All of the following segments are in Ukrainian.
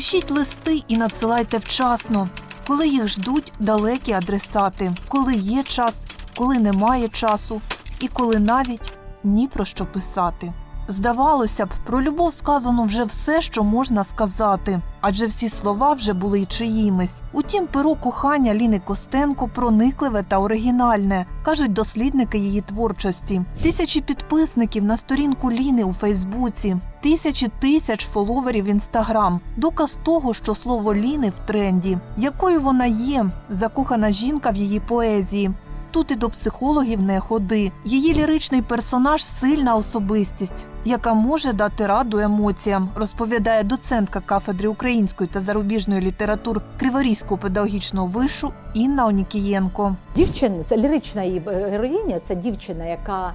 Пишіть листи і надсилайте вчасно, коли їх ждуть далекі адресати, коли є час, коли немає часу, і коли навіть ні про що писати. Здавалося б, про любов сказано вже все, що можна сказати, адже всі слова вже були й чиїмись. Утім, перо кохання Ліни Костенко проникливе та оригінальне, кажуть дослідники її творчості. Тисячі підписників на сторінку Ліни у Фейсбуці, тисячі тисяч фоловерів в інстаграм. Доказ того, що слово Ліни в тренді, якою вона є, закохана жінка в її поезії. Тут і до психологів не ходи. Її ліричний персонаж сильна особистість, яка може дати раду емоціям, розповідає доцентка кафедри української та зарубіжної літератур Криворізького педагогічного вишу Інна Онікієнко. Дівчина, це лірична її героїня, це дівчина, яка е,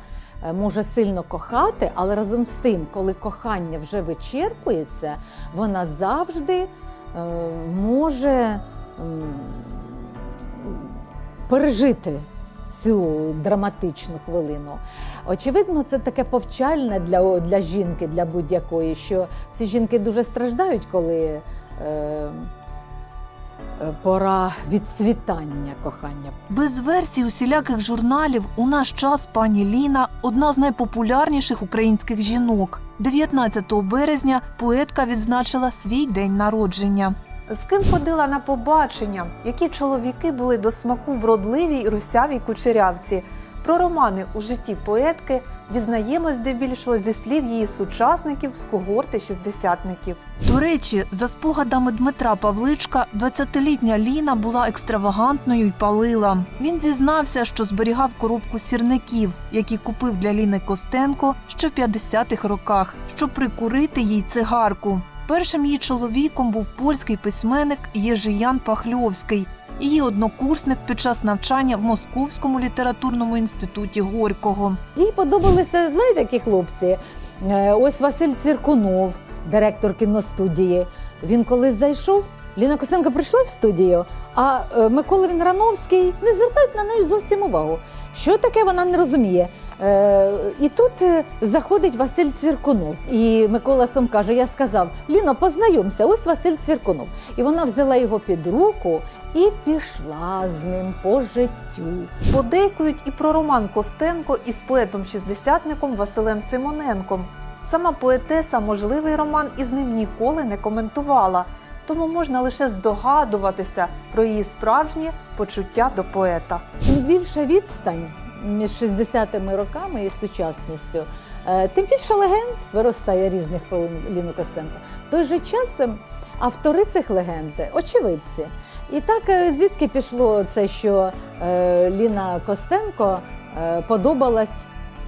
може сильно кохати, але разом з тим, коли кохання вже вичерпується, вона завжди е, може пережити цю драматичну хвилину. Очевидно, це таке повчальне для, для жінки, для будь-якої, що всі жінки дуже страждають, коли. Е, е, Пора відцвітання кохання. Без версій усіляких журналів у наш час пані Ліна одна з найпопулярніших українських жінок. 19 березня поетка відзначила свій день народження. З ким ходила на побачення, які чоловіки були до смаку вродливій русявій кучерявці. Про романи у житті поетки дізнаємось здебільшого зі слів її сучасників з когорти шістдесятників. До речі, за спогадами Дмитра Павличка, 20-літня Ліна була екстравагантною й палила. Він зізнався, що зберігав коробку сірників, які купив для Ліни Костенко ще в 50-х роках, щоб прикурити їй цигарку. Першим її чоловіком був польський письменник Єжиян Пахльовський, її однокурсник під час навчання в Московському літературному інституті Горького. Їй подобалися, знаєте, які хлопці. Е, Ось Василь Цвіркунов, директор кіностудії. Він коли зайшов, Ліна Косенко прийшла в студію, а е, Микола Вінрановський не звертають на неї зовсім увагу. Що таке вона не розуміє. Е, і тут е, заходить Василь Цвіркунов. І Микола Сом каже: Я сказав: Ліно, познайомся, ось Василь Цвіркунов. І вона взяла його під руку і пішла з ним по життю. Подейкують і про роман Костенко із поетом-шістдесятником Василем Симоненком. Сама поетеса можливий роман із ним ніколи не коментувала, тому можна лише здогадуватися про її справжнє почуття до поета. Чим більша відстань між 60-ми роками і сучасністю, е, тим більше легенд виростає різних про Ліну Костенко. В той же час е, автори цих легенд очевидці. І так е, звідки пішло це, що е, Ліна Костенко е, подобалась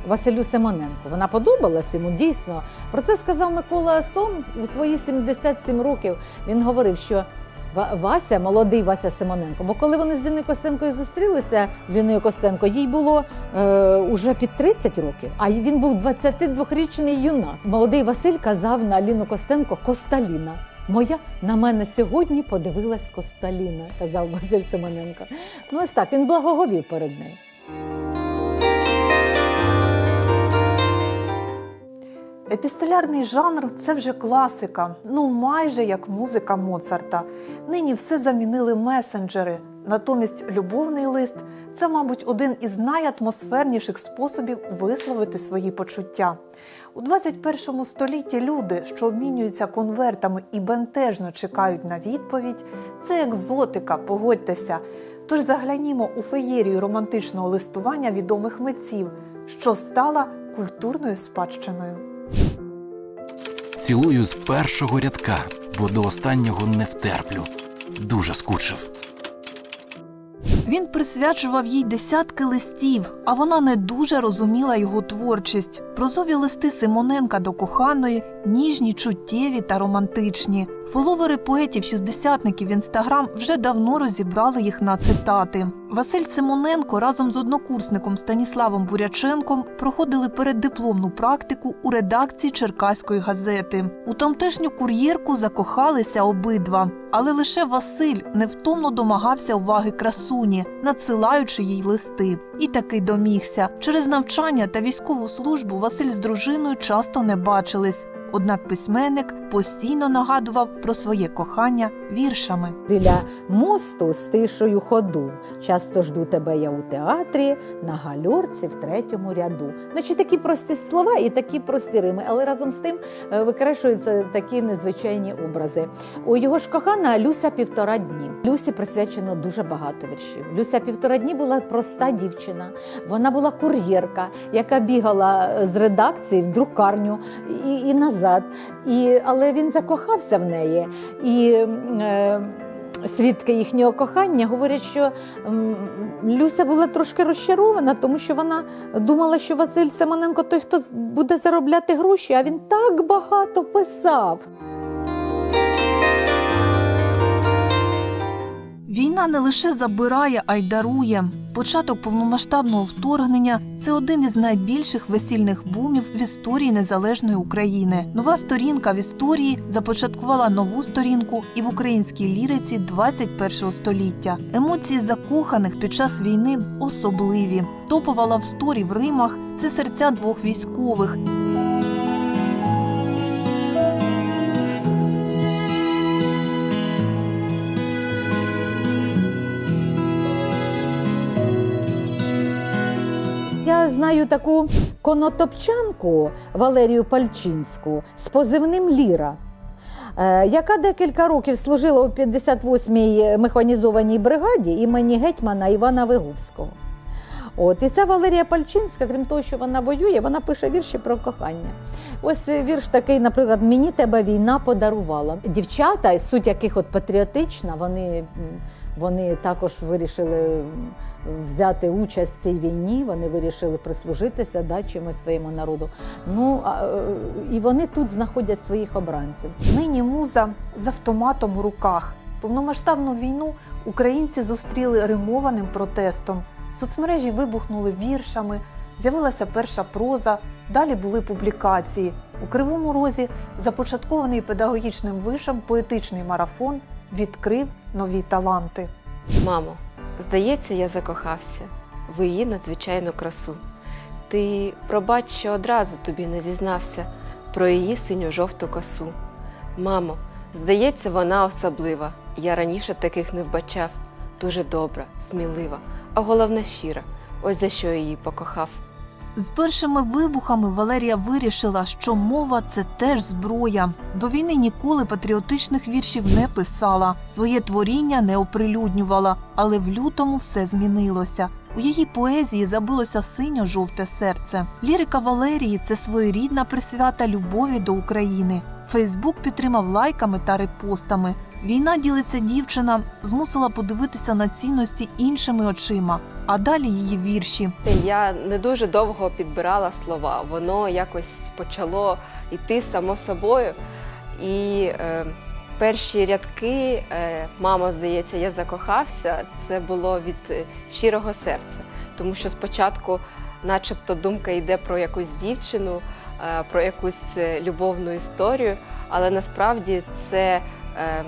Василю Симоненку. Вона подобалась йому дійсно. Про це сказав Микола Сом у свої 77 років. Він говорив, що Ва- Вася, молодий Вася Симоненко. Бо коли вони з Ліною Костенкою зустрілися з Ліною Костенко, їй було е, уже під 30 років, а він був 22-річний юнак. Молодий Василь казав на Ліну Костенко Косталіна. Моя на мене сьогодні подивилась Косталіна, казав Василь Семененко. Ну ось так, він благоговів перед нею. Епістолярний жанр це вже класика, ну майже як музика Моцарта. Нині все замінили месенджери. Натомість любовний лист це, мабуть, один із найатмосферніших способів висловити свої почуття. У 21 столітті люди, що обмінюються конвертами і бентежно чекають на відповідь, це екзотика, погодьтеся. Тож заглянімо у феєрію романтичного листування відомих митців, що стала культурною спадщиною. Цілую з першого рядка, бо до останнього не втерплю. Дуже скучив. Він присвячував їй десятки листів, а вона не дуже розуміла його творчість. Прозові листи Симоненка до коханої ніжні, чуттєві та романтичні. Фоловери поетів шістдесятників в інстаграм вже давно розібрали їх на цитати. Василь Симоненко разом з однокурсником Станіславом Буряченком проходили переддипломну практику у редакції Черкаської газети. У тамтешню кур'єрку закохалися обидва, але лише Василь невтомно домагався уваги красуні, надсилаючи їй листи. І таки домігся. Через навчання та військову службу Василь з дружиною часто не бачились. Однак письменник постійно нагадував про своє кохання віршами. Біля мосту з тишою ходу. Часто жду тебе я у театрі, на гальорці в третьому ряду. Значить, такі прості слова і такі прості рими, але разом з тим е, викрешуються такі незвичайні образи. У його ж кохана Люся півтора дні. Люсі присвячено дуже багато віршів. Люся півтора дні була проста дівчина. Вона була кур'єрка, яка бігала з редакції в друкарню і, і назад. І, але він закохався в неї. І е, свідки їхнього кохання говорять, що Люся була трошки розчарована, тому що вона думала, що Василь Семененко той, хто буде заробляти гроші, а він так багато писав. Війна не лише забирає, а й дарує. Початок повномасштабного вторгнення це один із найбільших весільних бумів в історії незалежної України. Нова сторінка в історії започаткувала нову сторінку і в українській ліриці 21 століття. Емоції закоханих під час війни особливі. Топова лавсторі в Римах це серця двох військових, Знаю таку конотопчанку Валерію Пальчинську з позивним Ліра. е, Яка декілька років служила у 58-й механізованій бригаді імені гетьмана Івана Виговського. От і ця Валерія Пальчинська, крім того, що вона воює, вона пише вірші про кохання. Ось е, вірш такий, наприклад, мені тебе війна подарувала. Дівчата, суть яких от патріотична, вони, вони також вирішили взяти участь в цій війні. Вони вирішили прислужитися да, чимось своєму народу. Ну а, е, і вони тут знаходять своїх обранців. Нині муза з автоматом у руках. Повномасштабну війну українці зустріли римованим протестом. Соцмережі вибухнули віршами, з'явилася перша проза, далі були публікації. У Кривому Розі започаткований педагогічним вишем поетичний марафон відкрив нові таланти. Мамо, здається, я закохався в її надзвичайну красу. Ти пробач, що одразу тобі не зізнався про її синьо-жовту косу. Мамо, здається, вона особлива. Я раніше таких не вбачав. Дуже добра, смілива, а головне щира. Ось за що її покохав. З першими вибухами Валерія вирішила, що мова це теж зброя. До війни ніколи патріотичних віршів не писала, своє творіння не оприлюднювала, але в лютому все змінилося. У її поезії забилося синьо-жовте серце. Лірика Валерії це своєрідна присвята любові до України. Фейсбук підтримав лайками та репостами. Війна ділиться дівчина, змусила подивитися на цінності іншими очима. А далі її вірші. Я не дуже довго підбирала слова. Воно якось почало йти само собою. І е, перші рядки, е, мамо, здається, я закохався. Це було від е, щирого серця. Тому що спочатку, начебто, думка йде про якусь дівчину, е, про якусь е, любовну історію, але насправді це е,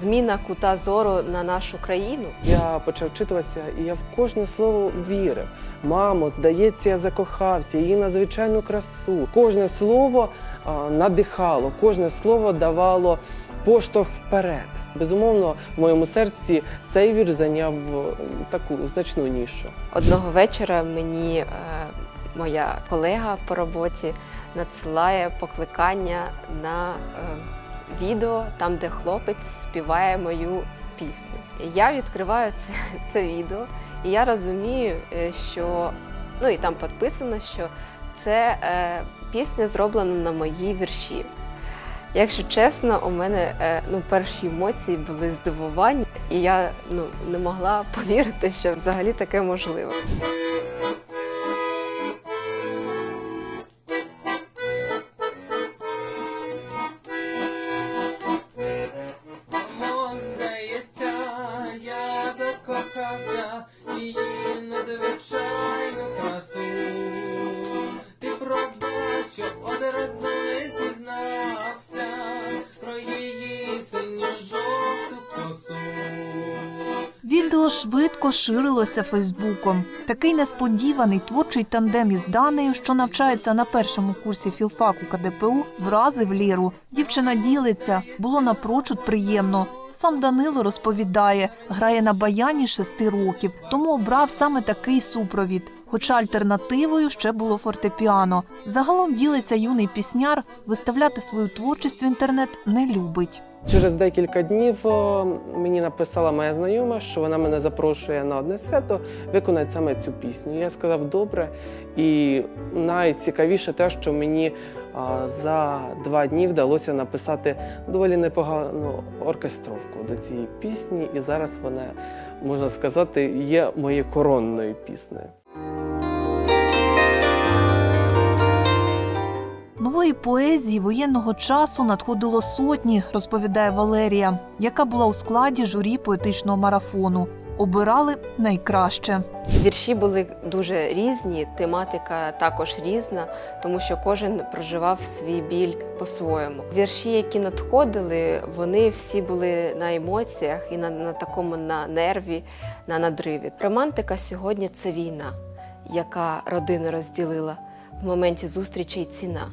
зміна кута зору на нашу країну. Я почав вчитуватися, і я в кожне слово вірив. Мамо, здається, я закохався, її надзвичайну красу. Кожне слово а, надихало, кожне слово давало поштовх вперед. Безумовно, в моєму серці цей вірш зайняв е, таку значну нішу. Одного вечора мені е, моя колега по роботі надсилає покликання на е, відео, там, де хлопець співає мою пісню. Я відкриваю це, це відео, і я розумію, е, що ну і там підписано, що це е, пісня зроблена на мої вірші. Якщо чесно, у мене е, ну, перші емоції були здивування, і я ну, не могла повірити, що взагалі таке можливо. Відео швидко ширилося Фейсбуком. Такий несподіваний творчий тандем із Данею, що навчається на першому курсі філфаку КДПУ, вразив Ліру. Дівчина ділиться, було напрочуд приємно. Сам Данило розповідає, грає на баяні шести років, тому обрав саме такий супровід. Хоча альтернативою ще було фортепіано. Загалом ділиться юний пісняр, виставляти свою творчість в інтернет не любить. Через декілька днів мені написала моя знайома, що вона мене запрошує на одне свято виконати саме цю пісню. Я сказав добре. І найцікавіше те, що мені за два дні вдалося написати доволі непогану оркестровку до цієї пісні, і зараз вона, можна сказати, є моєю коронною піснею. Нової поезії воєнного часу надходило сотні, розповідає Валерія, яка була у складі журі поетичного марафону. Обирали найкраще. Вірші були дуже різні, тематика також різна, тому що кожен проживав свій біль по-своєму. Вірші, які надходили, вони всі були на емоціях і на, на такому на нерві, на надриві. Романтика сьогодні це війна, яка родину розділила в моменті зустрічей ціна,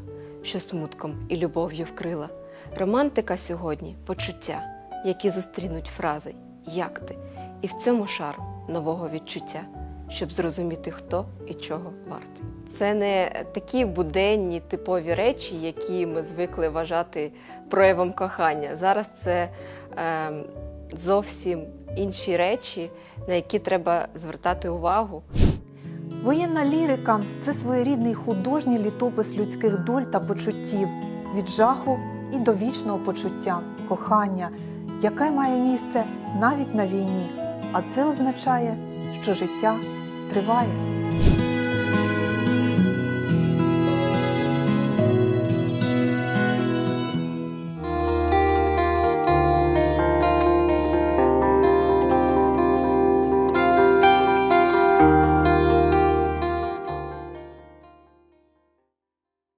що смутком і любов'ю вкрила. Романтика сьогодні почуття, які зустрінуть фрази Як ти? І в цьому шар нового відчуття, щоб зрозуміти, хто і чого вартий. Це не такі буденні типові речі, які ми звикли вважати проявом кохання. Зараз це е, зовсім інші речі, на які треба звертати увагу. Воєнна лірика це своєрідний художній літопис людських доль та почуттів від жаху і до вічного почуття, кохання, яке має місце навіть на війні. А це означає, що життя триває.